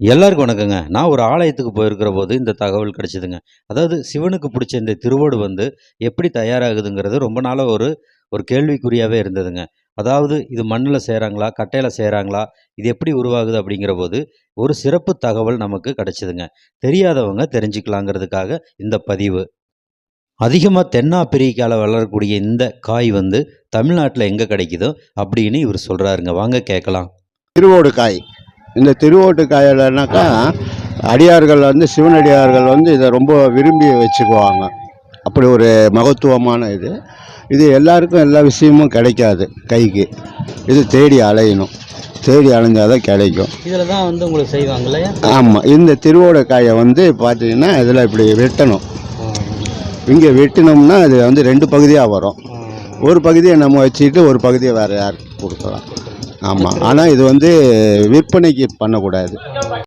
எல்லாருக்கும் வணக்கங்க. நான் ஒரு ஆலயத்துக்கு போயிருக்கிற போது இந்த தகவல் கிடச்சிதுங்க அதாவது சிவனுக்கு பிடிச்ச இந்த திருவோடு வந்து எப்படி தயாராகுதுங்கிறது ரொம்ப நாளாக ஒரு ஒரு கேள்விக்குறியாகவே இருந்ததுங்க. அதாவது இது மண்ணில் செய்கிறாங்களா கட்டையில் செய்கிறாங்களா இது எப்படி உருவாகுது? அப்படிங்கிறபோது ஒரு சிறப்பு தகவல் நமக்கு கிடச்சிதுங்க தெரியாதவங்க தெரிஞ்சுக்கலாங்கிறதுக்காக இந்த பதிவு. அதிகமாக தென்னாப்பிரிக்காவில் வளரக்கூடிய இந்த காய் வந்து தமிழ்நாட்டில் எங்கே கிடைக்குதோ அப்படின்னு இவர் சொல்கிறாருங்க வாங்க கேட்கலாம். திருவோடு காய் இந்த திருவோட்டு காயிலனாக்கா அடியார்கள் வந்து சிவனடியார்கள் வந்து இதை ரொம்ப விரும்பி வச்சுக்குவாங்க. அப்படி ஒரு மகத்துவமான இது. இது எல்லாருக்கும் எல்லா விஷயமும் கிடைக்காது கைக்கு. இது தேடி அலையணும். தேடி அலைஞ்சால் தான் கிடைக்கும். இதில் தான் வந்து உங்களுக்கு செய்வாங்க இல்லையா? ஆமாம் இந்த திருவோட காயை வந்து பார்த்தீங்கன்னா இதில் இப்படி வெட்டணும். இங்கே வெட்டினோம்னா அது வந்து ரெண்டு பகுதியாக வரும். ஒரு பகுதியை நம்ம வச்சுக்கிட்டு ஒரு பகுதியை வேறு யாருக்கு கொடுக்கலாம். ஆமாம் ஆனால் இது வந்து விற்பனைக்கு பண்ணக்கூடாது.